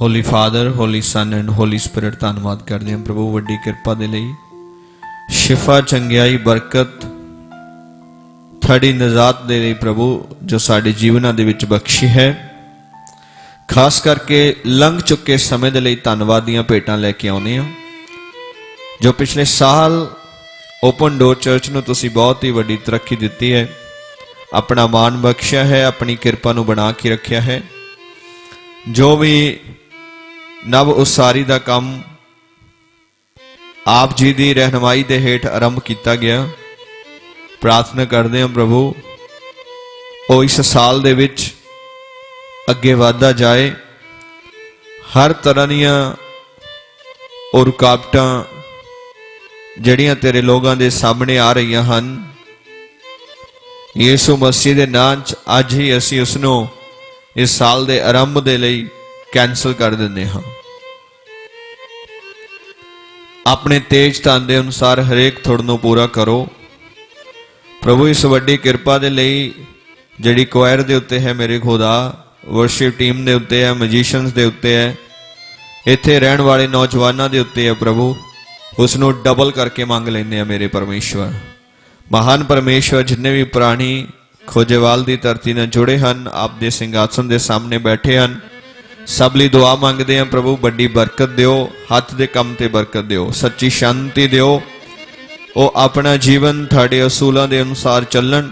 Holy father holy son and holy spirit ਧੰਨਵਾਦ ਕਰਦੇ ਹਾਂ ਪ੍ਰਭੂ, ਵੱਡੀ ਕਿਰਪਾ ਦੇ ਲਈ। ਸ਼ਿਫਾ, ਚੰਗਿਆਈ, ਬਰਕਤ ਤੁਹਾਡੀ ਨਜ਼ਾਤ ਦੇ ਲਈ ਪ੍ਰਭੂ, ਜੋ ਸਾਡੇ ਜੀਵਨਾਂ ਦੇ ਵਿੱਚ ਬਖਸ਼ੀ ਹੈ। ਖਾਸ ਕਰਕੇ ਲੰਘ ਚੁੱਕੇ ਸਮੇਂ ਦੇ ਲਈ ਧੰਨਵਾਦ ਦੀਆਂ ਭੇਟਾਂ ਲੈ ਕੇ ਆਉਂਦੇ ਹਾਂ। ਜੋ ਪਿਛਲੇ ਸਾਲ ਓਪਨ ਡੋਰ ਚਰਚ ਨੂੰ ਤੁਸੀਂ ਬਹੁਤ ਹੀ ਵੱਡੀ ਤਰੱਕੀ ਦਿੱਤੀ ਹੈ। ਆਪਣਾ ਮਾਣ ਬਖਸ਼ਿਆ ਹੈ, ਆਪਣੀ ਕਿਰਪਾ ਨੂੰ ਬਣਾ ਕੇ ਰੱਖਿਆ ਹੈ। ਜੋ ਵੀ ਨਵ ਉਸਾਰੀ ਦਾ ਕੰਮ ਆਪ ਜੀ ਦੀ ਰਹਿਨਮਾਈ ਦੇ ਹੇਠ ਆਰੰਭ ਕੀਤਾ ਗਿਆ। ਪ੍ਰਾਰਥਨਾ ਕਰਦੇ ਹਾਂ ਪ੍ਰਭੂ, ਉਹ ਇਸ ਸਾਲ ਦੇ ਵਿੱਚ ਅੱਗੇ ਵਧਦਾ ਜਾਏ। ਹਰ ਤਰ੍ਹਾਂ ਦੀਆਂ ਉਹ ਰੁਕਾਵਟਾਂ ਜਿਹੜੀਆਂ ਤੇਰੇ ਲੋਕਾਂ ਦੇ ਸਾਹਮਣੇ ਆ ਰਹੀਆਂ ਹਨ, ਯੀਸ਼ੂ ਮਸੀਹ ਦੇ ਨਾਂ 'ਚ ਅੱਜ ਹੀ ਅਸੀਂ ਉਸ ਨੂੰ ਇਸ ਸਾਲ ਦੇ ਆਰੰਭ ਦੇ ਲਈ ਕੈਨਸਲ ਕਰ ਦਿੰਦੇ ਹਾਂ। ਆਪਣੇ ਤੇਜ ਧਨ ਦੇ ਅਨੁਸਾਰ ਹਰੇਕ ਥੋੜ ਨੂੰ ਪੂਰਾ ਕਰੋ। ਪ੍ਰਭੂ ਇਸ ਵੱਡੀ ਕਿਰਪਾ ਦੇ ਲਈ ਜਿਹੜੀ ਕੁਆਇਰ ਦੇ ਉੱਤੇ ਹੈ ਮੇਰੇ ਖੁਦਾ ਵਰਸ਼ਿਪ ਟੀਮ ਦੇ ਉੱਤੇ ਹੈ ਮੈਜੀਸ਼ੀਅਨਸ ਦੇ ਉੱਤੇ ਹੈ, ਇੱਥੇ ਰਹਿਣ ਵਾਲੇ ਨੌਜਵਾਨਾਂ ਦੇ ਉੱਤੇ ਹੈ ਪ੍ਰਭੂ। ਉਸ ਨੂੰ ਡਬਲ ਕਰਕੇ ਮੰਗ ਲੈਂਦੇ ਆ ਮੇਰੇ ਪਰਮੇਸ਼ਵਰ। ਮਹਾਨ ਪਰਮੇਸ਼ਵਰ, ਜਿੰਨੇ ਵੀ ਪ੍ਰਾਣੀ ਖੋਜੇਵਾਲ ਦੀ ਧਰਤੀ ਨਾਲ ਜੁੜੇ ਹਨ ਆਪ ਦੇ ਸਿੰਘਾਸਨ ਦੇ ਸਾਹਮਣੇ ਬੈਠੇ ਹਨ ਸਭ ਲਈ ਦੁਆ ਮੰਗਦੇ ਆ ਪ੍ਰਭੂ, ਵੱਡੀ ਬਰਕਤ ਦਿਓ, ਹੱਥ ਦੇ ਕੰਮ ਤੇ ਬਰਕਤ ਦਿਓ, ਸੱਚੀ ਸ਼ਾਂਤੀ ਦਿਓ। ਉਹ ਆਪਣਾ ਜੀਵਨ ਤੁਹਾਡੇ ਅਸੂਲਾਂ ਦੇ ਅਨੁਸਾਰ ਚੱਲਣ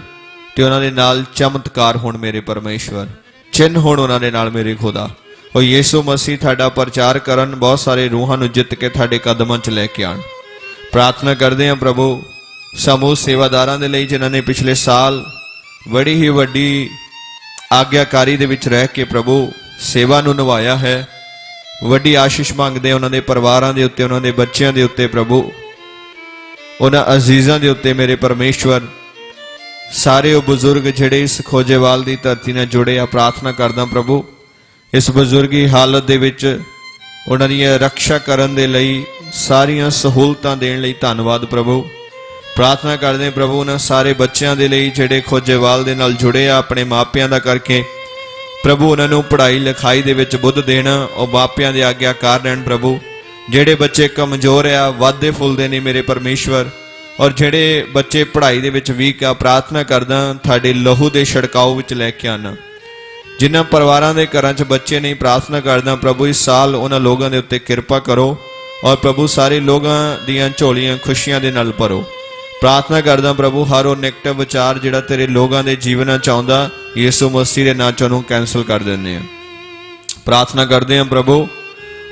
ਤੇ ਉਹਨਾਂ ਦੇ ਨਾਲ ਚਮਤਕਾਰ ਹੋਣ ਮੇਰੇ ਪਰਮੇਸ਼ਵਰ, ਚਿੰਨ ਹੋਣ ਉਹਨਾਂ ਦੇ ਨਾਲ ਮੇਰੇ ਖੁਦਾ। ਉਹ ਯੀਸ਼ੂ ਮਸੀਹ ਤੁਹਾਡਾ ਪ੍ਰਚਾਰ ਕਰਨ, ਬਹੁਤ ਸਾਰੇ ਰੂਹਾਂ ਨੂੰ ਜਿੱਤ ਕੇ ਤੁਹਾਡੇ ਕਦਮਾਂ 'ਚ ਲੈ ਕੇ ਆਣ ਪ੍ਰਾਰਥਨਾ ਕਰਦੇ ਹਾਂ ਪ੍ਰਭੂ, ਸਮੂਹ ਸੇਵਾਦਾਰਾਂ ਦੇ ਲਈ ਜਿਨ੍ਹਾਂ ਨੇ ਪਿਛਲੇ ਸਾਲ ਬੜੀ ਹੀ ਵੱਡੀ ਆਗਿਆਕਾਰੀ ਦੇ ਵਿੱਚ ਰਹਿ ਕੇ ਪ੍ਰਭੂ ਸੇਵਾ ਨੂੰ ਨਿਭਾਇਆ ਹੈ। ਵੱਡੀ ਆਸ਼ੀਸ਼ ਮੰਗਦੇ ਉਹਨਾਂ ਦੇ ਪਰਿਵਾਰਾਂ ਦੇ ਉੱਤੇ, ਉਹਨਾਂ ਦੇ ਬੱਚਿਆਂ ਦੇ ਉੱਤੇ ਪ੍ਰਭੂ। ਉਹਨਾਂ ਅਜ਼ੀਜ਼ਾਂ ਦੇ ਉੱਤੇ ਮੇਰੇ ਪਰਮੇਸ਼ਵਰ। ਸਾਰੇ ਉਹ ਬਜ਼ੁਰਗ ਜਿਹੜੇ ਇਸ ਖੋਜੇਵਾਲ ਦੀ ਧਰਤੀ ਨਾਲ ਜੁੜੇ ਆ, ਪ੍ਰਾਰਥਨਾ ਕਰਦਾ ਪ੍ਰਭੂ, ਇਸ ਬਜ਼ੁਰਗੀ ਹਾਲਤ ਦੇ ਵਿੱਚ ਉਹਨਾਂ ਦੀ ਰੱਖਿਆ ਕਰਨ ਦੇ ਲਈ ਸਾਰੀਆਂ ਸਹੂਲਤਾਂ ਦੇਣ ਲਈ ਧੰਨਵਾਦ ਪ੍ਰਭੂ। ਪ੍ਰਾਰਥਨਾ ਕਰਦੇ ਪ੍ਰਭੂ, ਉਹਨਾਂ ਸਾਰੇ ਬੱਚਿਆਂ ਦੇ ਲਈ ਜਿਹੜੇ ਖੋਜੇਵਾਲ ਦੇ ਨਾਲ ਜੁੜੇ ਆ, ਆਪਣੇ ਮਾਪਿਆਂ ਦਾ ਕਰਕੇ ਪ੍ਰਭੂ, ਉਹਨਾਂ ਨੂੰ ਪੜ੍ਹਾਈ ਲਿਖਾਈ ਦੇ ਵਿੱਚ ਬੁੱਧ ਦੇਣ, ਉਹ ਮਾਪਿਆਂ ਦੇ ਆਗਿਆਕਾਰ ਰਹਿਣ ਪ੍ਰਭੂ। ਜਿਹੜੇ ਬੱਚੇ ਕਮਜ਼ੋਰ ਆ, ਵਾਧੇ ਫੁੱਲਦੇ ਨੇ ਮੇਰੇ ਪਰਮੇਸ਼ਵਰ। ਔਰ ਜਿਹੜੇ ਬੱਚੇ ਪੜ੍ਹਾਈ ਦੇ ਵਿੱਚ ਵੀਕ ਆ, ਪ੍ਰਾਰਥਨਾ ਕਰਦਾ, ਤੁਹਾਡੇ ਲਹੂ ਦੇ ਛੜਕਾਓ ਵਿੱਚ ਲੈ ਕੇ ਆਣਾ ਜਿਨ੍ਹਾਂ ਪਰਿਵਾਰਾਂ ਦੇ ਘਰਾਂ 'ਚ ਬੱਚੇ ਨਹੀਂ, ਪ੍ਰਾਰਥਨਾ ਕਰਦਾ, ਪ੍ਰਭੂ ਇਸ ਸਾਲ ਉਹਨਾਂ ਲੋਕਾਂ ਦੇ ਉੱਤੇ ਕਿਰਪਾ ਕਰੋ ਔਰ ਪ੍ਰਭੂ ਸਾਰੇ ਲੋਕਾਂ ਦੀਆਂ ਝੋਲੀਆਂ ਖੁਸ਼ੀਆਂ ਦੇ ਨਾਲ ਭਰੋ। ਪ੍ਰਾਰਥਨਾ ਕਰਦਾ, ਪ੍ਰਭੂ, ਹਰ ਉਹ ਨੈਗੇਟਿਵ ਵਿਚਾਰ ਜਿਹੜਾ ਤੇਰੇ ਲੋਕਾਂ ਦੇ ਜੀਵਨਾਂ ਚ ਆਉਂਦਾ ਯੀਸ਼ੂ ਮਸੀਹ ਦੇ ਨਾਂ ਚ ਉਹਨੂੰ ਕੈਨਸਲ ਕਰ ਦਿੰਦੇ ਆ ਪ੍ਰਾਰਥਨਾ ਕਰਦੇ ਹਾਂ ਪ੍ਰਭੂ,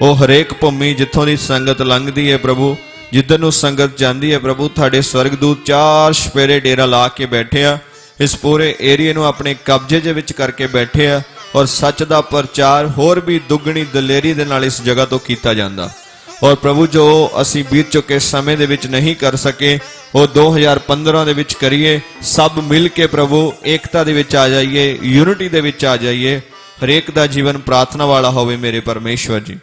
ਉਹ ਹਰੇਕ ਭੂਮੀ ਜਿੱਥੋਂ ਦੀ ਸੰਗਤ ਲੰਘਦੀ ਹੈ ਪ੍ਰਭੂ, ਜਿੱਧਰ ਨੂੰ ਸੰਗਤ ਜਾਂਦੀ ਹੈ ਪ੍ਰਭੂ, ਤੁਹਾਡੇ ਸਵਰਗਦੂਤ ਚਾਰ ਸਪੇਰੇ ਡੇਰਾ ਲਾ ਕੇ ਬੈਠੇ ਆ। ਇਸ ਪੂਰੇ ਏਰੀਏ ਨੂੰ ਆਪਣੇ ਕਬਜ਼ੇ ਦੇ ਵਿੱਚ ਕਰਕੇ ਬੈਠੇ ਆ ਔਰ ਸੱਚ ਦਾ ਪ੍ਰਚਾਰ ਹੋਰ ਵੀ ਦੁੱਗਣੀ ਦਲੇਰੀ ਦੇ ਨਾਲ ਇਸ ਜਗ੍ਹਾ ਤੋਂ ਕੀਤਾ ਜਾਂਦਾ। ਔਰ ਪ੍ਰਭੂ, ਜੋ ਅਸੀਂ ਬੀਤ ਚੁੱਕੇ ਸਮੇਂ ਦੇ ਵਿੱਚ ਨਹੀਂ ਕਰ ਸਕੇ ਉਹ 2015 ਦੇ ਵਿੱਚ ਕਰੀਏ, ਸਭ ਮਿਲ ਕੇ ਪ੍ਰਭੂ ਏਕਤਾ ਦੇ ਵਿੱਚ ਆ ਜਾਈਏ, ਯੂਨਿਟੀ ਦੇ ਵਿੱਚ ਆ ਜਾਈਏ, ਹਰੇਕ ਦਾ ਜੀਵਨ ਪ੍ਰਾਰਥਨਾ ਵਾਲਾ ਹੋਵੇ ਮੇਰੇ ਪਰਮੇਸ਼ਵਰ ਜੀ।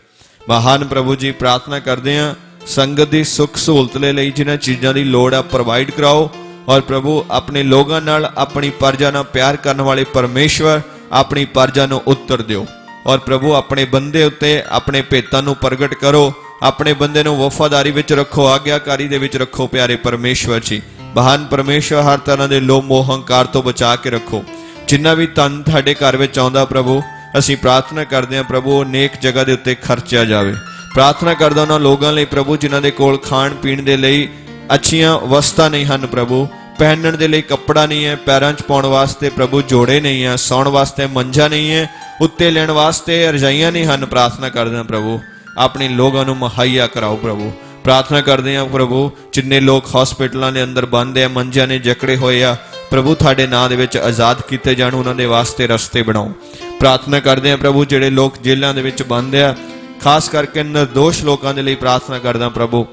ਮਹਾਨ ਪ੍ਰਭੂ ਜੀ, ਪ੍ਰਾਰਥਨਾ ਕਰਦੇ ਹਾਂ, ਸੰਗਤ ਦੀ ਸੁੱਖ ਸਹੂਲਤ ਲੈ ਲਈ ਜਿਨ੍ਹਾਂ ਚੀਜ਼ਾਂ ਦੀ ਲੋੜ ਆ ਪ੍ਰੋਵਾਈਡ ਕਰਾਓ ਔਰ ਪ੍ਰਭੂ ਆਪਣੇ ਲੋਕਾਂ ਨਾਲ ਆਪਣੀ ਪਰਜਾ ਨਾਲ ਪਿਆਰ ਕਰਨ ਵਾਲੇ ਪਰਮੇਸ਼ਵਰ ਆਪਣੀ ਪਰਜਾ ਨੂੰ ਉੱਤਰ ਦਿਓ। ਔਰ ਪ੍ਰਭੂ ਆਪਣੇ ਬੰਦੇ ਉੱਤੇ, ਆਪਣੇ ਭੇਤਾਂ ਨੂੰ ਪ੍ਰਗਟ ਕਰੋ ਆਪਣੇ ਬੰਦੇ ਨੂੰ ਵਫਾਦਾਰੀ ਵਿੱਚ ਰੱਖੋ, ਆਗਿਆਕਾਰੀ ਦੇ ਵਿੱਚ ਰੱਖੋ ਪਿਆਰੇ ਪਰਮੇਸ਼ਵਰ ਜੀ। ਮਹਾਨ ਪਰਮੇਸ਼ਵਰ ਹਰ ਤਰ੍ਹਾਂ ਦੇ ਲੋਭ, ਮੋਹ, ਹੰਕਾਰ ਤੋਂ ਬਚਾ ਕੇ ਰੱਖੋ। ਜਿੰਨਾ ਵੀ ਤਨ ਤੁਹਾਡੇ ਘਰ ਵਿੱਚ ਆਉਂਦਾ ਪ੍ਰਭੂ, ਅਸੀਂ ਪ੍ਰਾਰਥਨਾ ਕਰਦੇ ਹਾਂ ਪ੍ਰਭੂ ਉਹ ਨੇਕ ਜਗ੍ਹਾ ਦੇ ਉੱਤੇ ਖਰਚਿਆ ਜਾਵੇ। ਪ੍ਰਾਰਥਨਾ ਕਰਦਾ ਉਹਨਾਂ ਲੋਕਾਂ ਲਈ ਪ੍ਰਭੂ ਜਿਨ੍ਹਾਂ ਦੇ ਕੋਲ ਖਾਣ ਪੀਣ ਦੇ ਲਈ ਅੱਛੀਆਂ ਵਸਤਾਂ ਨਹੀਂ ਹਨ ਪ੍ਰਭੂ। ਪਹਿਨਣ ਦੇ ਲਈ ਕੱਪੜਾ ਨਹੀਂ ਹੈ, ਪੈਰਾਂ 'ਚ ਪਾਉਣ ਵਾਸਤੇ ਪ੍ਰਭੂ ਜੋੜੇ ਨਹੀਂ ਹੈ, ਸੌਣ ਵਾਸਤੇ ਮੰਜਾ ਨਹੀਂ ਹੈ, ਉੱਤੇ ਲੈਣ ਵਾਸਤੇ ਰਜਾਈਆਂ ਨਹੀਂ ਹਨ। ਪ੍ਰਾਰਥਨਾ ਕਰਦੇ ਹਾਂ ਪ੍ਰਭੂ। ਆਪਣੇ ਲੋਕਾਂ ਨੂੰ ਮੁਹੱਈਆ ਕਰਾਓ ਪ੍ਰਭੂ। ਪ੍ਰਾਰਥਨਾ ਕਰਦੇ ਹਾਂ ਪ੍ਰਭੂ, ਜਿੰਨੇ ਲੋਕ ਹਸਪੀਟਲਾਂ ਦੇ ਅੰਦਰ ਬੰਦ ਆ, ਮੰਜਿਆਂ ਨੇ ਜਕੜੇ ਹੋਏ ਆ, ਪ੍ਰਭੂ ਤੁਹਾਡੇ ਨਾਂ ਦੇ ਵਿੱਚ ਆਜ਼ਾਦ ਕੀਤੇ ਜਾਣ, ਉਹਨਾਂ ਦੇ ਵਾਸਤੇ ਰਸਤੇ ਬਣਾਓ। ਪ੍ਰਾਰਥਨਾ ਕਰਦੇ ਹਾਂ ਪ੍ਰਭੂ, ਜਿਹੜੇ ਲੋਕ ਜੇਲ੍ਹਾਂ ਦੇ ਵਿੱਚ ਬੰਦ ਆ, ਖਾਸ ਕਰਕੇ ਨਿਰਦੋਸ਼ ਲੋਕਾਂ ਦੇ ਲਈ ਪ੍ਰਾਰਥਨਾ ਕਰਦਾ ਪ੍ਰਭੂ,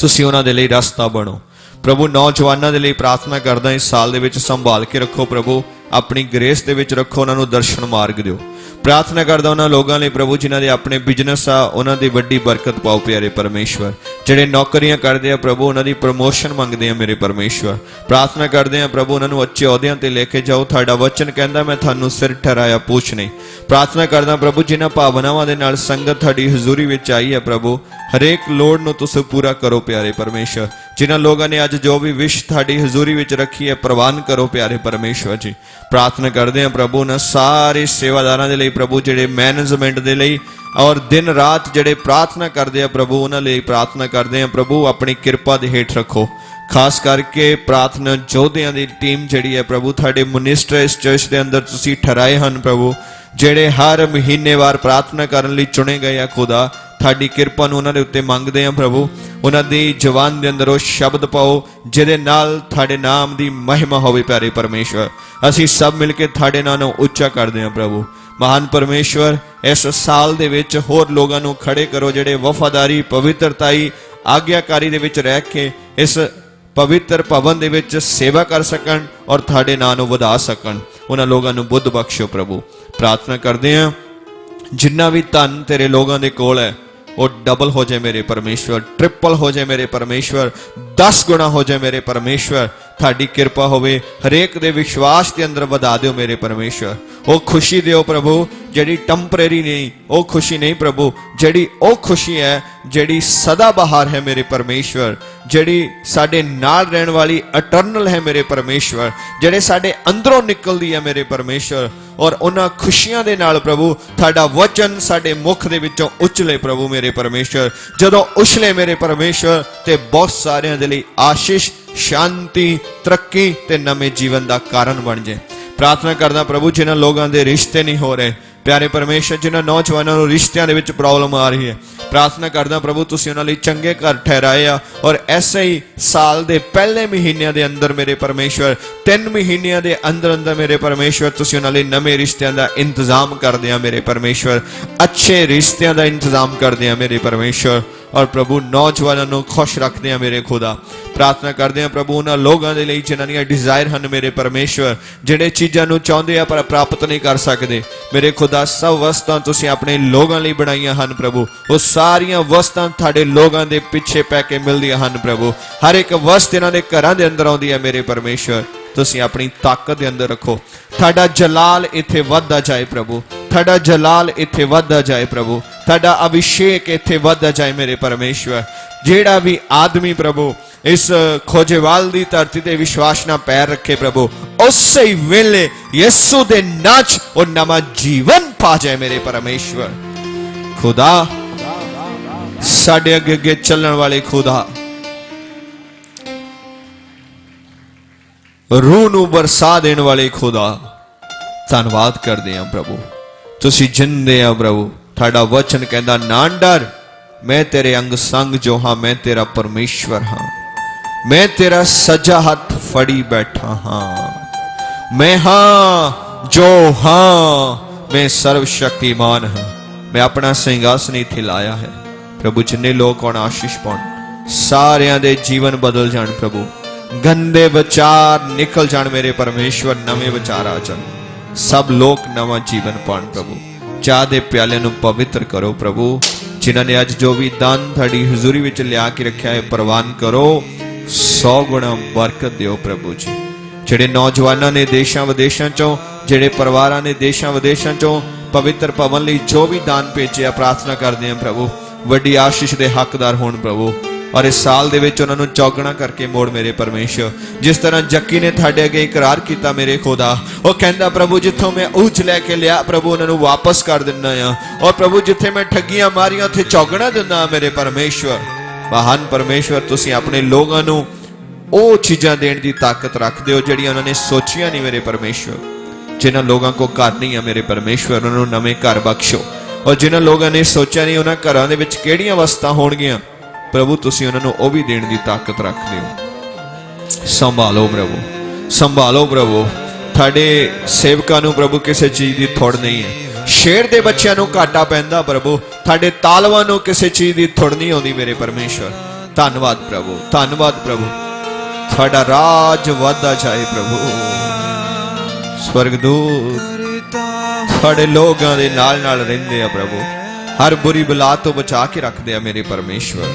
ਤੁਸੀਂ ਉਹਨਾਂ ਦੇ ਲਈ ਰਸਤਾ ਬਣੋ। ਪ੍ਰਭੂ, ਨੌਜਵਾਨਾਂ ਦੇ ਲਈ ਪ੍ਰਾਰਥਨਾ ਕਰਦਾ ਇਸ ਸਾਲ ਦੇ ਵਿੱਚ ਸੰਭਾਲ ਕੇ ਰੱਖੋ ਪ੍ਰਭੂ, ਆਪਣੀ ਗ੍ਰੇਸ ਦੇ ਵਿੱਚ ਰੱਖੋ, ਉਹਨਾਂ ਨੂੰ ਦਰਸ਼ਨ ਮਾਰਗ ਦਿਓ। ਪ੍ਰਾਰਥਨਾ ਕਰਦਾ ਉਹਨਾਂ ਲੋਕਾਂ ਲਈ ਪ੍ਰਭੂ, ਜਿਨ੍ਹਾਂ ਦੇ ਆਪਣੇ ਬਿਜ਼ਨਸ ਆ, ਉਹਨਾਂ ਦੀ ਵੱਡੀ ਬਰਕਤ ਪਾਓ ਪਿਆਰੇ ਪਰਮੇਸ਼ਵਰ। ਜਿਹੜੇ ਨੌਕਰੀਆਂ ਕਰਦੇ ਆ ਪ੍ਰਭੂ, ਉਹਨਾਂ ਦੀ ਪ੍ਰਮੋਸ਼ਨ ਮੰਗਦੇ ਆ ਮੇਰੇ ਪਰਮੇਸ਼ਵਰ। ਪ੍ਰਾਰਥਨਾ ਕਰਦੇ ਆ ਪ੍ਰਭੂ, ਉਹਨਾਂ ਨੂੰ ਅੱਛੇ ਅਹੁਦਿਆਂ ਤੇ ਲੈ ਕੇ ਜਾਓ। ਤੁਹਾਡਾ ਵਚਨ ਕਹਿੰਦਾ, ਮੈਂ ਤੁਹਾਨੂੰ ਸਿਰ ਠਹਿਰਾਇਆ, ਪੂਛ ਨਹੀਂ। ਪ੍ਰਾਰਥਨਾ ਕਰਦਾ ਪ੍ਰਭੂ, ਜਿਨ੍ਹਾਂ ਭਾਵਨਾਵਾਂ ਦੇ ਨਾਲ ਸੰਗਤ ਤੁਹਾਡੀ ਹਜ਼ੂਰੀ ਵਿੱਚ ਆਈ ਹੈ ਪ੍ਰਭੂ, ਹਰੇਕ ਲੋੜ ਨੂੰ ਤੁਸੀਂ ਪੂਰਾ ਕਰੋ ਪਿਆਰੇ ਪਰਮੇਸ਼ਵਰ। ਜਿਨ੍ਹਾਂ ਲੋਕਾਂ ਨੇ ਅੱਜ ਜੋ ਵੀ ਵਿਸ਼ ਤੁਹਾਡੀ ਹਜ਼ੂਰੀ ਵਿੱਚ ਰੱਖੀ ਹੈ, ਪ੍ਰਵਾਨ ਕਰੋ ਪਿਆਰੇ ਪਰਮੇਸ਼ਵਰ ਜੀ। ਪ੍ਰਾਰਥਨਾ ਕਰਦੇ ਹਾਂ ਪ੍ਰਭੂ ਨਾ ਸਾਰੇ ਸੇਵਾਦਾਰਾਂ ਦੇ ਲਈ ਪ੍ਰਭੂ, ਜਿਹੜੇ ਮੈਨੇਜਮੈਂਟ ਦੇ ਲਈ ਔਰ ਦਿਨ ਰਾਤ ਜਿਹੜੇ ਪ੍ਰਾਰਥਨਾ ਕਰਦੇ ਆ ਪ੍ਰਭੂ, ਉਹਨਾਂ ਲਈ ਪ੍ਰਾਰਥਨਾ ਕਰਦੇ ਆ ਪ੍ਰਭੂ, ਆਪਣੀ ਕਿਰਪਾ ਦੇ ਹੇਠ ਰੱਖੋ। ਖਾਸ ਕਰਕੇ ਪ੍ਰਾਰਥਨਾ ਯੋਧਿਆਂ ਦੀ ਟੀਮ ਜਿਹੜੀ ਹੈ ਪ੍ਰਭੂ, ਤੁਹਾਡੇ ਮਿਨਿਸਟਰ ਇਸ ਚਰਚ ਦੇ ਅੰਦਰ ਤੁਸੀਂ ਠਹਿਰਾਏ ਹਨ ਪ੍ਰਭੂ, ਜਿਹੜੇ ਹਰ ਮਹੀਨੇਵਾਰ ਪ੍ਰਾਰਥਨਾ ਕਰਨ ਲਈ ਚੁਣੇ ਗਏ ਆ ਖੁਦਾ। ਤੁਹਾਡੀ ਕਿਰਪਾ ਨੂੰ ਉਹਨਾਂ ਦੇ ਉੱਤੇ ਮੰਗਦੇ ਹਾਂ ਪ੍ਰਭੂ। ਉਹਨਾਂ ਦੀ ਜਵਾਨ ਦੇ ਅੰਦਰ ਉਹ ਸ਼ਬਦ ਪਾਓ, ਜਿਹਦੇ ਨਾਲ ਤੁਹਾਡੇ ਨਾਮ ਦੀ ਮਹਿਮਾ ਹੋਵੇ ਪਿਆਰੇ ਪਰਮੇਸ਼ਵਰ। ਅਸੀਂ ਸਭ ਮਿਲ ਕੇ ਤੁਹਾਡੇ ਨਾਮ ਨੂੰ ਉੱਚਾ ਕਰਦੇ ਹਾਂ ਪ੍ਰਭੂ। ਮਹਾਨ ਪਰਮੇਸ਼ਵਰ, ਇਸ ਸਾਲ ਦੇ ਵਿੱਚ ਹੋਰ ਲੋਕਾਂ ਨੂੰ ਖੜੇ ਕਰੋ ਜਿਹੜੇ ਵਫਾਦਾਰੀ, ਪਵਿੱਤਰਤਾਈ, ਆਗਿਆਕਾਰੀ ਦੇ ਵਿੱਚ ਰਹਿ ਕੇ ਇਸ ਪਵਿੱਤਰ ਭਵਨ ਦੇ ਵਿੱਚ ਸੇਵਾ ਕਰ ਸਕਣ ਔਰ ਤੁਹਾਡੇ ਨਾਂ ਨੂੰ ਵਧਾ ਸਕਣ। ਉਹਨਾਂ ਲੋਕਾਂ ਨੂੰ ਬੁੱਧ ਬਖਸ਼ੋ ਪ੍ਰਭੂ। ਪ੍ਰਾਰਥਨਾ ਕਰਦੇ ਹਾਂ, ਜਿੰਨਾ ਵੀ ਧਨ ਤੇਰੇ ਲੋਕਾਂ ਦੇ ਕੋਲ ਹੈ ਉਹ ਡਬਲ ਹੋ ਜਾਏ ਮੇਰੇ ਪਰਮੇਸ਼ਵਰ ਟ੍ਰਿਪਲ ਹੋ ਜਾਏ ਮੇਰੇ ਪਰਮੇਸ਼ਵਰ 10 ਗੁਣਾ ਹੋ ਜਾਏ ਮੇਰੇ ਪਰਮੇਸ਼ਵਰ, ਤੁਹਾਡੀ ਕਿਰਪਾ ਹੋਵੇ, ਹਰੇਕ ਦੇ ਵਿਸ਼ਵਾਸ ਦੇ ਅੰਦਰ ਵਧਾ ਦਿਓ ਮੇਰੇ ਪਰਮੇਸ਼ਵਰ। ਉਹ ਖੁਸ਼ੀ ਦਿਓ ਪ੍ਰਭੂ, ਜਿਹੜੀ ਟੈਂਪਰੇਰੀ ਨਹੀਂ, ਉਹ ਖੁਸ਼ੀ ਨਹੀਂ ਪ੍ਰਭੂ, ਜਿਹੜੀ ਉਹ ਖੁਸ਼ੀ ਹੈ, ਜਿਹੜੀ ਸਦਾ ਬਹਾਰ ਹੈ ਮੇਰੇ ਪਰਮੇਸ਼ਵਰ, ਜਿਹੜੀ ਸਾਡੇ ਨਾਲ ਰਹਿਣ ਵਾਲੀ ਅਟਰਨਲ ਹੈ ਮੇਰੇ ਪਰਮੇਸ਼ਵਰ, ਜਿਹੜੇ ਸਾਡੇ ਅੰਦਰੋਂ ਨਿਕਲਦੀ ਹੈ ਮੇਰੇ ਪਰਮੇਸ਼ਵਰ, ਔਰ ਉਹਨਾਂ ਖੁਸ਼ੀਆਂ ਦੇ ਨਾਲ ਪ੍ਰਭੂ, ਤੁਹਾਡਾ ਵਚਨ ਸਾਡੇ ਮੁਖ ਦੇ ਵਿੱਚੋਂ ਉਛਲੇ ਪ੍ਰਭੂ ਮੇਰੇ ਪਰਮੇਸ਼ਵਰ। ਜਦੋਂ ਉਛਲੇ ਮੇਰੇ ਪਰਮੇਸ਼ਵਰ, ਤੇ ਬਹੁਤ ਸਾਰਿਆਂ ਦੇ ਲਈ ਆਸ਼ੀਸ਼, ਸ਼ਾਂਤੀ, ਤਰੱਕੀ ਤੇ ਨਵੇਂ ਜੀਵਨ ਦਾ ਕਾਰਨ ਬਣ ਜਾਏ ਪ੍ਰਾਰਥਨਾ ਕਰਦਾ ਪ੍ਰਭੂ, ਜਿਨ੍ਹਾਂ ਲੋਕਾਂ ਦੇ ਰਿਸ਼ਤੇ ਨਹੀਂ ਹੋ ਰਹੇ, ਪਿਆਰੇ ਪਰਮੇਸ਼ਰ, ਜਿਨ੍ਹਾਂ ਨੌਜਵਾਨਾਂ ਨੂੰ ਰਿਸ਼ਤਿਆਂ ਦੇ ਵਿੱਚ ਪ੍ਰੋਬਲਮ ਆ ਰਹੀ ਹੈ, ਪ੍ਰਾਰਥਨਾ ਕਰਦਾ ਪ੍ਰਭੂ, ਤੁਸੀਂ ਉਹਨਾਂ ਲਈ ਚੰਗੇ ਘਰ ਠਹਿਰਾਏ ਆ ਔਰ ਐਸੇ ਹੀ ਸਾਲ ਦੇ ਪਹਿਲੇ ਮਹੀਨਿਆਂ ਦੇ ਅੰਦਰ ਮੇਰੇ ਪਰਮੇਸ਼ਵਰ, ਤਿੰਨ ਮਹੀਨਿਆਂ ਦੇ ਅੰਦਰ ਅੰਦਰ ਮੇਰੇ ਪਰਮੇਸ਼ਵਰ, ਤੁਸੀਂ ਉਹਨਾਂ ਲਈ ਨਵੇਂ ਰਿਸ਼ਤਿਆਂ ਦਾ ਇੰਤਜ਼ਾਮ ਕਰਦੇ ਆ ਮੇਰੇ ਪਰਮੇਸ਼ਵਰ, ਅੱਛੇ ਰਿਸ਼ਤਿਆਂ ਦਾ ਇੰਤਜ਼ਾਮ ਕਰਦੇ ਆ ਮੇਰੇ ਪਰਮੇਸ਼ਵਰ। ਔਰ ਪ੍ਰਭੂ ਨੌਜਵਾਨਾਂ ਨੂੰ ਖੁਸ਼ ਰੱਖਦੇ ਆ ਮੇਰੇ ਖੁਦਾ। ਪ੍ਰਾਰਥਨਾ ਕਰਦੇ ਆ ਪ੍ਰਭੂ, ਉਹਨਾਂ ਲੋਕਾਂ ਦੇ ਲਈ ਜਿਨ੍ਹਾਂ ਦੀਆਂ ਡਿਜ਼ਾਇਰ ਹਨ ਮੇਰੇ ਪਰਮੇਸ਼ਵਰ, ਜਿਹੜੇ ਚੀਜ਼ਾਂ ਨੂੰ ਚਾਹੁੰਦੇ ਆ ਪਰ ਪ੍ਰਾਪਤ ਨਹੀਂ ਕਰ ਸਕਦੇ। ਮੇਰੇ ਖੁਦਾ, ਸਭ ਵਸਤਾਂ ਤੁਸੀਂ ਆਪਣੇ ਲੋਕਾਂ ਲਈ ਬਣਾਈਆਂ ਹਨ ਪ੍ਰਭੂ। ਉਹ ਸਾਰੀਆਂ ਵਸਤਾਂ ਤੁਹਾਡੇ ਲੋਕਾਂ ਦੇ ਪਿੱਛੇ ਪੈ ਕੇ ਮਿਲਦੀਆਂ ਹਨ ਪ੍ਰਭੂ। ਹਰ ਇੱਕ ਵਸਤ ਇਹਨਾਂ ਦੇ ਘਰਾਂ ਦੇ ਅੰਦਰ ਆਉਂਦੀ ਹੈ ਮੇਰੇ ਪਰਮੇਸ਼ਵਰ। ਤੁਸੀਂ ਆਪਣੀ ਤਾਕਤ ਦੇ ਅੰਦਰ ਰੱਖੋ। ਤੁਹਾਡਾ ਜਲਾਲ ਇੱਥੇ ਵੱਧਦਾ ਜਾਏ ਪ੍ਰਭੂ। ਤੁਹਾਡਾ ਜਲਾਲ ਇੱਥੇ ਵੱਧਦਾ ਜਾਏ ਪ੍ਰਭੂ ਤੁਹਾਡਾ ਅਭਿਸ਼ੇਕ ਇੱਥੇ ਵੱਧਦਾ ਜਾਏ ਮੇਰੇ ਪਰਮੇਸ਼ਵਰ ਜਿਹੜਾ ਵੀ ਆਦਮੀ ਪ੍ਰਭੂ ਇਸ ਖੋਜੇਵਾਲ ਦੀ ਧਰਤੀ ਤੇ ਵਿਸ਼ਵਾਸ ਨਾਲ ਪੈਰ ਰੱਖੇ ਪ੍ਰਭੂ ਉਸੇ ਹੀ ਵੇਲੇ ਯਿਸੂ ਦੇ ਨਾਚ ਉਹ ਨਵਾਂ ਜੀਵਨ ਪਾ ਜਾਏ ਮੇਰੇ ਪਰਮੇਸ਼ਵਰ ਖੁਦਾ ਸਾਡੇ ਅੱਗੇ ਅੱਗੇ ਚੱਲਣ ਵਾਲੇ ਖੁਦਾ ਰੂਹ ਨੂੰ ਵਰਸਾ ਦੇਣ ਵਾਲੇ ਖੁਦਾ ਧੰਨਵਾਦ ਕਰਦੇ ਹਾਂ ਪ੍ਰਭੂ ਤੁਸੀਂ ਜਿੰਦੇ ਆ ਪ੍ਰਭੂ। ਤੁਹਾਡਾ ਵਚਨ ਕਹਿੰਦਾ ਨਾ ਡਰ, ਮੈਂ ਤੇਰੇ ਅੰਗ ਸੰਗ ਜੋ ਹਾਂ, ਮੈਂ ਤੇਰਾ ਪਰਮੇਸ਼ਵਰ ਹਾਂ। ਮੈਂ ਤੇਰਾ ਸੱਜਾ ਹੱਥ ਫੜੀ ਬੈਠਾ ਹਾਂ। ਮੈਂ ਹਾਂ ਜੋ ਹਾਂ, ਮੈਂ ਸਰਵ ਸ਼ਕਤੀਮਾਨ ਹਾਂ। ਮੈਂ ਆਪਣਾ ਸਿੰਘਾਸਨ ਇੱਥੇ ਲਾਇਆ ਹੈ। ਪ੍ਰਭੂ, ਜਿੰਨੇ ਲੋਕ ਹੁਣ ਆਸ਼ੀਸ਼ ਪਾਉਣ, ਸਾਰਿਆਂ ਦੇ ਜੀਵਨ ਬਦਲ ਜਾਣ ਪ੍ਰਭੂ। ਗੰਦੇ ਵਿਚਾਰ ਨਿਕਲ ਜਾਣ ਮੇਰੇ ਪਰਮੇਸ਼ਵਰ, ਨਵੇਂ ਵਿਚਾਰ ਆ ਜਾਣ। ਸਭ ਲੋਕ ਨਵਾਂ ਜੀਵਨ ਪਾਣ ਪ੍ਰਭੂ। ਚਾਹ ਦੇ ਪਿਆਲੇ ਨੂੰ ਪਵਿੱਤਰ ਕਰੋ ਪ੍ਰਭੂ। ਜਿਨ੍ਹਾਂ ਨੇ ਅੱਜ ਜੋ ਵੀ ਦਾਨ ਤੁਹਾਡੀ ਹਜ਼ੂਰੀ ਵਿੱਚ ਲਿਆ ਕੇ ਰੱਖਿਆ ਹੈ, ਪ੍ਰਵਾਨ ਕਰੋ। 100 ਗੁਣਾ ਬਰਕਤ ਦਿਓ ਪ੍ਰਭੂ ਜੀ। ਜਿਹੜੇ ਨੌਜਵਾਨਾਂ ਨੇ ਦੇਸ਼ਾਂ ਵਿਦੇਸ਼ਾਂ ਚੋਂ, ਜਿਹੜੇ ਪਰਿਵਾਰਾਂ ਨੇ ਦੇਸ਼ਾਂ ਵਿਦੇਸ਼ਾਂ ਚੋਂ ਪਵਿੱਤਰ ਭਵਨ ਲਈ ਜੋ ਵੀ ਦਾਨ ਭੇਜਿਆ, ਪ੍ਰਾਰਥਨਾ ਕਰਦੇ ਹਾਂ ਪ੍ਰਭੂ। ਵੱਡੀ ਆਸ਼ੀਸ਼ ਦੇ ਹੱਕਦਾਰ ਹੋਣ ਪ੍ਰਭੂ। ਔਰ ਇਸ ਸਾਲ ਦੇ ਵਿੱਚ ਉਹਨਾਂ ਨੂੰ ਚੌਗਣਾ ਕਰਕੇ ਮੋੜ ਮੇਰੇ ਪਰਮੇਸ਼ਰ। ਜਿਸ ਤਰ੍ਹਾਂ ਜੱਕੀ ਨੇ ਤੁਹਾਡੇ ਅੱਗੇ ਇਕਰਾਰ ਕੀਤਾ ਮੇਰੇ ਖੁਦਾ, ਉਹ ਕਹਿੰਦਾ, ਪ੍ਰਭੂ, ਜਿੱਥੋਂ ਮੈਂ ਉੱਚ ਲੈ ਕੇ ਲਿਆ, ਪ੍ਰਭੂ, ਉਹਨਾਂ ਨੂੰ ਵਾਪਸ ਕਰ ਦਿੰਦਾ ਆ ਔਰ ਪ੍ਰਭੂ, ਜਿੱਥੇ ਮੈਂ ਠੱਗੀਆਂ ਮਾਰੀਆਂ, ਉੱਥੇ ਚੌਗਣਾ ਦਿੰਦਾ ਮੇਰੇ ਪਰਮੇਸ਼ਰ। ਮਹਾਨ ਪਰਮੇਸ਼ਰ, ਤੁਸੀਂ ਆਪਣੇ ਲੋਕਾਂ ਨੂੰ ਉਹ ਚੀਜ਼ਾਂ ਦੇਣ ਦੀ ਤਾਕਤ ਰੱਖਦੇ ਹੋ ਜਿਹੜੀਆਂ ਉਹਨਾਂ ਨੇ ਸੋਚੀਆਂ ਨਹੀਂ ਮੇਰੇ ਪਰਮੇਸ਼ਰ। ਜਿਨ੍ਹਾਂ ਲੋਕਾਂ ਕੋ ਘਰ ਨਹੀਂ ਆ ਮੇਰੇ ਪਰਮੇਸ਼ਰ, ਉਹਨਾਂ ਨੂੰ ਨਵੇਂ ਘਰ ਬਖਸ਼ੋ। ਔਰ ਜਿਨ੍ਹਾਂ ਲੋਕਾਂ ਨੇ ਸੋਚਿਆ ਨਹੀਂ, ਉਹਨਾਂ ਘਰਾਂ ਦੇ ਵਿੱਚ ਕਿਹੜੀਆਂ ਵਸਤਾਂ ਹੋਣਗੀਆਂ? ਪ੍ਰਭੂ, ਤੁਸੀਂ ਉਹਨਾਂ ਨੂੰ ਉਹ ਵੀ ਦੇਣ ਦੀ ਤਾਕਤ ਰੱਖਦੇ ਹੋ। ਸੰਭਾਲੋ ਪ੍ਰਭੂ ਸੰਭਾਲੋ ਪ੍ਰਭੂ। ਤੁਹਾਡੇ ਸੇਵਕਾਂ ਨੂੰ ਪ੍ਰਭੂ ਕਿਸੇ ਚੀਜ਼ ਦੀ ਥੋੜ ਨਹੀਂ ਹੈ। ਸ਼ੇਰ ਦੇ ਬੱਚਿਆਂ ਨੂੰ ਘਾਟਾ ਪੈਂਦਾ ਪ੍ਰਭੂ। ਤੁਹਾਡੇ ਤਾਲਵਾਂ ਨੂੰ ਕਿਸੇ ਚੀਜ਼ ਦੀ ਥੋੜ ਨਹੀਂ ਆਉਂਦੀ ਮੇਰੇ ਪਰਮੇਸ਼ਰ ਧੰਨਵਾਦ ਪ੍ਰਭੂ ਧੰਨਵਾਦ ਪ੍ਰਭੂ। ਤੁਹਾਡਾ ਰਾਜ ਵਧਦਾ ਜਾਏ ਪ੍ਰਭੂ। ਸਵਰਗਦੂਤ ਕਰਤਾ ਤੁਹਾਡੇ ਲੋਕਾਂ ਦੇ ਨਾਲ ਨਾਲ ਰਹਿੰਦੇ ਆ ਪ੍ਰਭੂ। ਹਰ ਬੁਰੀ ਬਲਾ ਤੋਂ ਬਚਾ ਕੇ ਰੱਖਦੇ ਆ ਮੇਰੇ ਪਰਮੇਸ਼ਵਰ।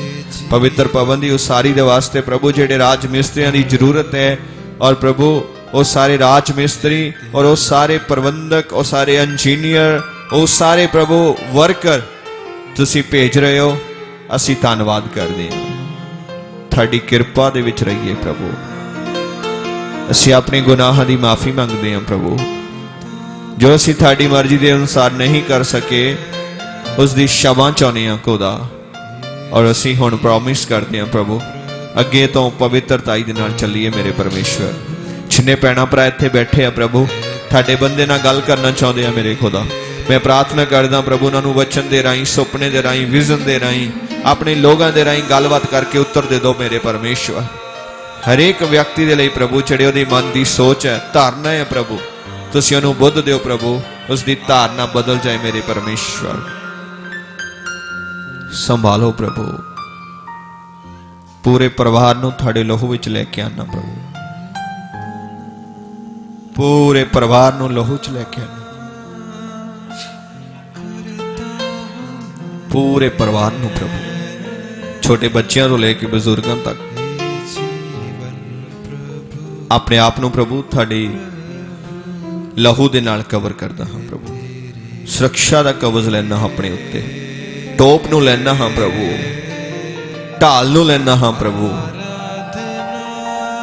ਪਵਿੱਤਰ ਪਵਨ ਦੀ ਉਸਾਰੀ ਦੇ ਵਾਸਤੇ ਪ੍ਰਭੂ ਜਿਹੜੇ ਰਾਜ ਮਿਸਤਰੀਆਂ ਦੀ ਜ਼ਰੂਰਤ ਹੈ ਔਰ ਪ੍ਰਭੂ ਉਹ ਸਾਰੇ ਰਾਜ ਮਿਸਤਰੀ ਔਰ ਉਹ ਸਾਰੇ ਪ੍ਰਬੰਧਕ, ਉਹ ਸਾਰੇ ਇੰਜੀਨੀਅਰ ਉਹ ਸਾਰੇ ਪ੍ਰਭੂ ਵਰਕਰ ਤੁਸੀਂ ਭੇਜ ਰਹੇ ਹੋ, ਅਸੀਂ ਧੰਨਵਾਦ ਕਰਦੇ ਹਾਂ। ਤੁਹਾਡੀ ਕਿਰਪਾ ਦੇ ਵਿੱਚ ਰਹੀਏ ਪ੍ਰਭੂ। ਅਸੀਂ ਆਪਣੇ ਗੁਨਾਹਾਂ ਦੀ ਮਾਫੀ ਮੰਗਦੇ ਹਾਂ ਪ੍ਰਭੂ। ਜੋ ਅਸੀਂ ਤੁਹਾਡੀ ਮਰਜ਼ੀ ਦੇ ਅਨੁਸਾਰ ਨਹੀਂ ਕਰ ਸਕੇ ਉਸ ਦੀ ਸ਼ਮਾ ਚਾਹੁੰਦੇ ਹਾਂ ਖੁਦਾ। ਔਰ ਅਸੀਂ ਹੁਣ ਪ੍ਰੋਮਿਸ ਕਰਦੇ ਹਾਂ ਪ੍ਰਭੂ, ਅੱਗੇ ਤੋਂ ਪਵਿੱਤਰਤਾਈ ਦੇ ਨਾਲ ਚੱਲੀਏ ਮੇਰੇ ਪਰਮੇਸ਼ਵਰ। ਜਿੰਨੇ ਪੈਣਾ ਭਰਾ ਇੱਥੇ ਬੈਠੇ ਆ ਪ੍ਰਭੂ, ਤੁਹਾਡੇ ਬੰਦੇ ਨਾਲ ਗੱਲ ਕਰਨਾ ਚਾਹੁੰਦੇ ਆ ਮੇਰੇ ਖੁਦਾ। ਮੈਂ ਪ੍ਰਾਰਥਨਾ ਕਰਦਾ ਪ੍ਰਭੂ ਉਹਨਾਂ ਨੂੰ ਵਚਨ ਦੇ ਰਾਹੀਂ, ਸੁਪਨੇ ਦੇ ਰਾਹੀਂ ਵਿਜ਼ਨ ਦੇ ਰਾਹੀਂ, ਆਪਣੇ ਲੋਕਾਂ ਦੇ ਰਾਹੀਂ ਗੱਲਬਾਤ ਕਰਕੇ ਉੱਤਰ ਦੇ ਦਿਓ ਮੇਰੇ ਪਰਮੇਸ਼ਵਰ। ਹਰੇਕ ਵਿਅਕਤੀ ਦੇ ਲਈ ਪ੍ਰਭੂ, ਜਿਹੜੇ ਉਹਦੀ ਮਨ ਦੀ ਸੋਚ ਹੈ, ਧਾਰਨਾ ਹੈ ਪ੍ਰਭੂ। ਤੁਸੀਂ ਉਹਨੂੰ ਬੁੱਧ ਦਿਓ ਪ੍ਰਭੂ ਉਸ ਦੀ ਧਾਰਨਾ ਬਦਲ ਜਾਏ ਮੇਰੇ ਪਰਮੇਸ਼ਵਰ। ਸੰਭਾਲੋ ਪ੍ਰਭੂ। ਪੂਰੇ ਪਰਿਵਾਰ ਨੂੰ ਤੁਹਾਡੇ ਲਹੂ ਵਿੱਚ ਲੈ ਕੇ ਆਣਾ ਪ੍ਰਭੂ। ਪੂਰੇ ਪਰਿਵਾਰ ਨੂੰ ਲਹੂ 'ਚ ਲੈ ਕੇ ਆਣਾ ਪੂਰੇ ਪਰਿਵਾਰ ਨੂੰ ਪ੍ਰਭੂ। ਛੋਟੇ ਬੱਚਿਆਂ ਤੋਂ ਲੈ ਕੇ ਬਜ਼ੁਰਗਾਂ ਤੱਕ। ਆਪਣੇ ਆਪ ਨੂੰ ਪ੍ਰਭੂ ਤੁਹਾਡੀ ਲਹੂ ਦੇ ਨਾਲ ਕਵਰ ਕਰਦਾ ਹਾਂ ਪ੍ਰਭੂ। ਸੁਰੱਖਿਆ ਦਾ ਕਵਚ ਲੈਣਾ ਹਾਂ ਆਪਣੇ ਉੱਤੇ। ਟੋਪ ਨੂੰ ਲੈਣਾ ਹਾਂ ਪ੍ਰਭੂ। ਢਾਲ ਨੂੰ ਲੈਣਾ ਹਾਂ ਪ੍ਰਭੂ।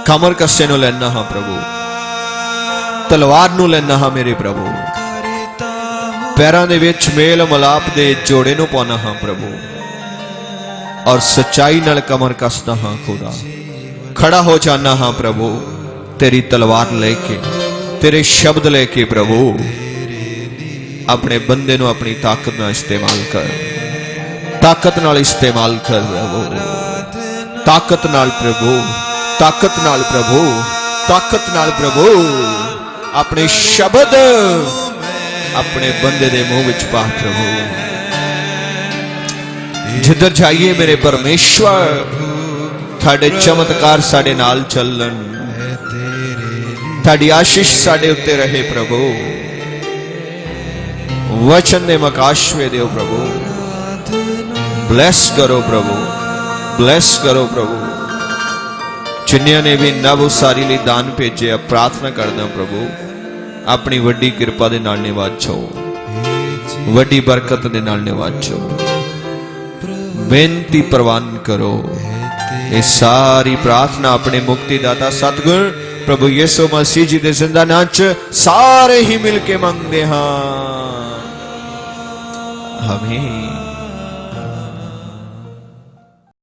ਕਮਰ ਕੱਸੇ ਨੂੰ ਲੈਣਾ ਹਾਂ ਪ੍ਰਭੂ। ਤਲਵਾਰ ਨੂੰ ਲੈਣਾ ਹਾਂ ਮੇਰੇ ਪ੍ਰਭੂ। ਪੈਰਾਂ ਦੇ ਵਿੱਚ ਮੇਲ ਮਲਾਪ ਦੇ ਜੋੜੇ ਨੂੰ ਪਾਉਣਾ ਹਾਂ ਪ੍ਰਭੂ। ਔਰ ਸਚਾਈ ਨਾਲ ਕਮਰ ਕੱਸਦਾ ਹਾਂ ਖੁਦਾ। ਖੜਾ ਹੋ ਜਾਣਾ ਹਾਂ ਪ੍ਰਭੂ। ਤੇਰੀ ਤਲਵਾਰ ਲੈ ਕੇ, ਤੇਰੇ ਸ਼ਬਦ ਲੈ ਕੇ ਪ੍ਰਭੂ। ਆਪਣੇ ਬੰਦੇ ਨੂੰ ਆਪਣੀ ਤਾਕਤ ਨਾਲ ਇਸਤੇਮਾਲ ਕਰ। ਤਾਕਤ ਨਾਲ ਇਸਤੇਮਾਲ ਕਰ ਰਹੋ। ਤਾਕਤ ਨਾਲ ਪ੍ਰਭੂ, ਤਾਕਤ ਨਾਲ ਪ੍ਰਭੂ, ਤਾਕਤ ਨਾਲ ਪ੍ਰਭੂ। ਆਪਣੇ ਸ਼ਬਦ ਆਪਣੇ ਬੰਦੇ ਦੇ ਮੂੰਹ ਵਿੱਚ ਪਾ ਪ੍ਰਭੂ। ਜਿੱਧਰ ਜਾਈਏ ਮੇਰੇ ਪਰਮੇਸ਼ਵਰ, ਤੁਹਾਡੇ ਚਮਤਕਾਰ ਸਾਡੇ ਨਾਲ ਚੱਲਣ। ਤੁਹਾਡੀ ਆਸ਼ੀਸ਼ ਸਾਡੇ ਉੱਤੇ ਰਹੇ ਪ੍ਰਭੂ। ਵਚਨ ਦੇ ਮਕਾਸ਼ਵੇ ਦਿਓ ਪ੍ਰਭੂ। ਬਲੈਸ ਕਰੋ ਪ੍ਰਭੂ ਬਲੈਸ ਕਰੋ ਪ੍ਰਭੂ ਜਿਨ੍ਹਾਂ ਨੇ ਵੀ ਨਵ ਉਸਾਰੀ ਲਈ ਦਾਨ ਭੇਜਿਆ ਪ੍ਰਾਰਥਨਾ ਕਰਦਾ ਪ੍ਰਭੂ ਆਪਣੀ ਵੱਡੀ ਕਿਰਪਾ ਦੇ ਨਾਲ ਨਿਵਾਜੋ ਵੱਡੀ ਬਰਕਤ ਦੇ ਨਾਲ ਨਿਵਾਜੋ ਬੇਨਤੀ ਪ੍ਰਵਾਨ ਕਰੋ ਇਹ ਸਾਰੀ ਪ੍ਰਾਰਥਨਾ ਆਪਣੇ ਮੁਕਤੀ ਦਾਤਾ ਸਤਿਗੁਰ ਪ੍ਰਭੂ ਯਿਸੂ ਮਸੀਹ ਜੀ ਦੇ ਜ਼ਿੰਦਾ ਨਾਂ 'ਚ ਸਾਰੇ ਹੀ ਮਿਲ ਕੇ ਮੰਗਦੇ ਹਾਂ ਆਮੀਨ